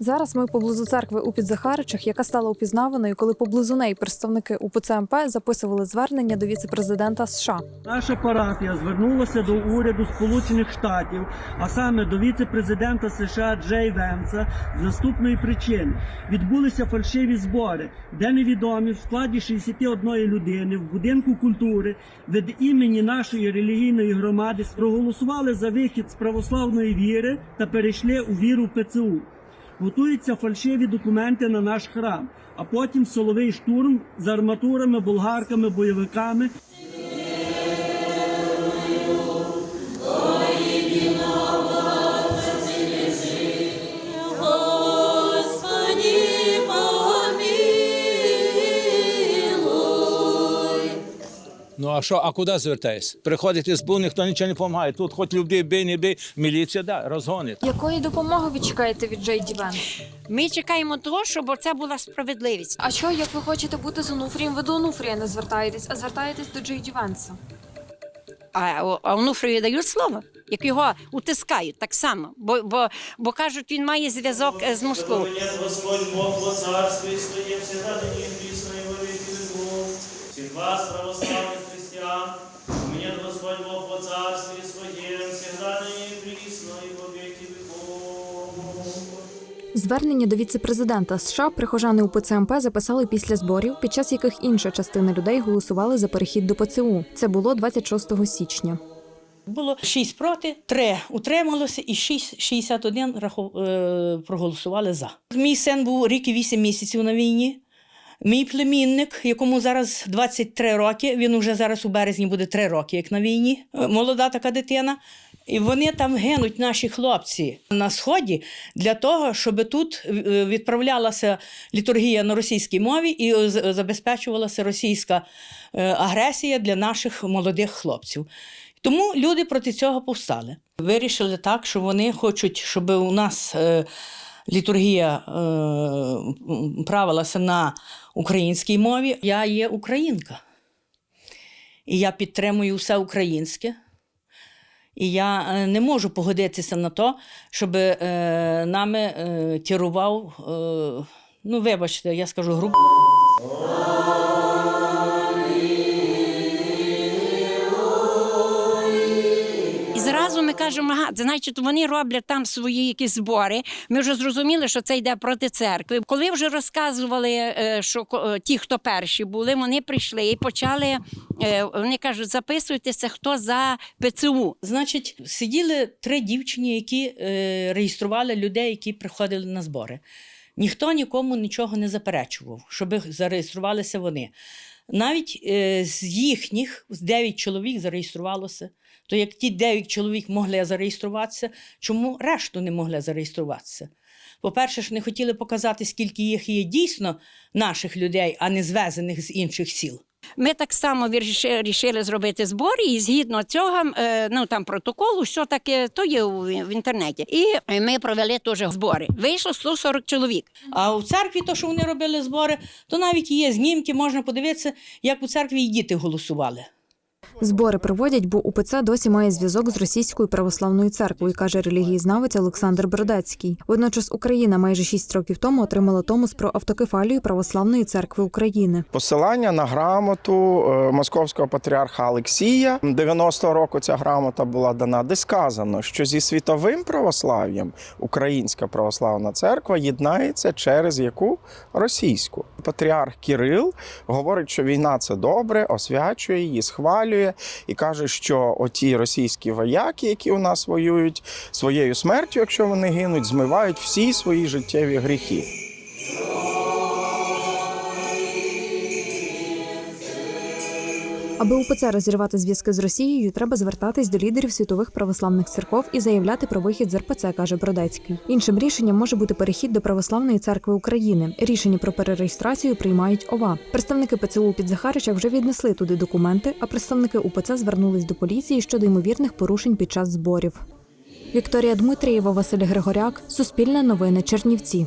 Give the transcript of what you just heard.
Зараз ми поблизу церкви у Підзахаричах, яка стала упізнаваною, коли поблизу неї представники УПЦ МП записували звернення до віце-президента США. Наша парафія звернулася до уряду Сполучених Штатів, а саме до віце-президента США Джей Венса з наступної причини: відбулися фальшиві збори, де невідомі в складі 61 людини в будинку культури від імені нашої релігійної громади проголосували за вихід з православної віри та перейшли у віру ПЦУ. Готуються фальшиві документи на наш храм, а потім силовий штурм з арматурами, болгарками, бойовиками. А що, а куди звертаєшся? Приходить СБУ, ніхто нічого не допомагає. Тут хоч людей бий, не бий, міліція да, розгонить. Якої допомоги ви чекаєте від Джей Ді Венс? Ми чекаємо того, щоб це була справедливість. А що, як ви хочете бути з Онуфрієм, ви до Онуфрія не звертаєтесь, а звертаєтесь до Джей Ді Венса? А, а Онуфрію дають слово, як його утискають так само. Бо, бо, бо кажуть, він має зв'язок е, з Москвою. Господь Бог во всегда веков. Всех православных меня Господь Бог во царстве своем, всегда да не присно и во веки веков. Звернення до віце-президента США прихожани УПЦ МП записали після зборів, під час яких інша частина людей голосували за перехід до ПЦУ. Це було 26 січня. Було 6 проти, 3 утрималося і 6, 61 раху- е, проголосували за. Мій син був рік і 8 місяців на війні. Мій племінник, якому зараз 23 роки, він уже зараз у березні буде 3 роки, як на війні. Е, Молода така дитина. І вони там гинуть, наші хлопці, на сході для того, щоб тут е, відправлялася літургія на російській мові і е, забезпечувалася російська агресія для наших молодих хлопців. Тому люди проти цього повстали. Вирішили так, що вони хочуть, щоб у нас літургія е, правилася на українській мові. Я є українка. І я підтримую все українське. І я е, не можу погодитися на те, щоб е, нами е, керував, е, ну, вибачте, я скажу грубо. Зразу ми кажемо, ага, значить, вони роблять там свої якісь збори. Ми вже зрозуміли, що це йде проти церкви. Коли вже розказували, е, що е, ті, хто перші були, вони прийшли і почали. е, Вони кажуть, записуйтеся, хто за ПЦУ. Значить, сиділи три дівчині, які реєстрували людей, які приходили на збори. Ніхто нікому нічого не заперечував, щоб зареєструвалися вони. Навіть е, з їхніх, з 9 чоловік зареєструвалося. То як ті 9 чоловік могли зареєструватися, чому решту не могли зареєструватися? По-перше, ж не хотіли показати, скільки їх є дійсно наших людей, а не звезених з інших сіл. Ми так само вирішили зробити збори, і згідно цього, е, ну там протоколу, все таке, то є в інтернеті. І ми провели теж збори. Вийшло 140 чоловік. А у церкві, то, що вони робили збори, то навіть є знімки, можна подивитися, як у церкві і діти голосували. Збори проводять, бо УПЦ досі має зв'язок з російською православною церквою, каже релігієзнавець Олександр Бродецький. Водночас Україна майже шість років тому отримала томос про автокефалію православної церкви України. Посилання на грамоту е, московського патріарха Олексія 90-го року ця грамота була дана, де сказано, що зі світовим православ'ям Українська православна церква єднається через яку російську. Патріарх Кирил говорить, що війна це добре, освячує її, схвалює і каже, що оті російські вояки, які у нас воюють, своєю смертю, якщо вони гинуть, змивають всі свої життєві гріхи. Аби УПЦ розірвати зв'язки з Росією, треба звертатись до лідерів світових православних церков і заявляти про вихід з РПЦ, каже Бродецький. Іншим рішенням може бути перехід до Православної церкви України. Рішення про перереєстрацію приймають ОВА. Представники ПЦУ у Підзахаричах вже віднесли туди документи, а представники УПЦ звернулись до поліції щодо ймовірних порушень під час зборів. Вікторія Дмитрієва, Василь Григоряк, Суспільне новини, Чернівці.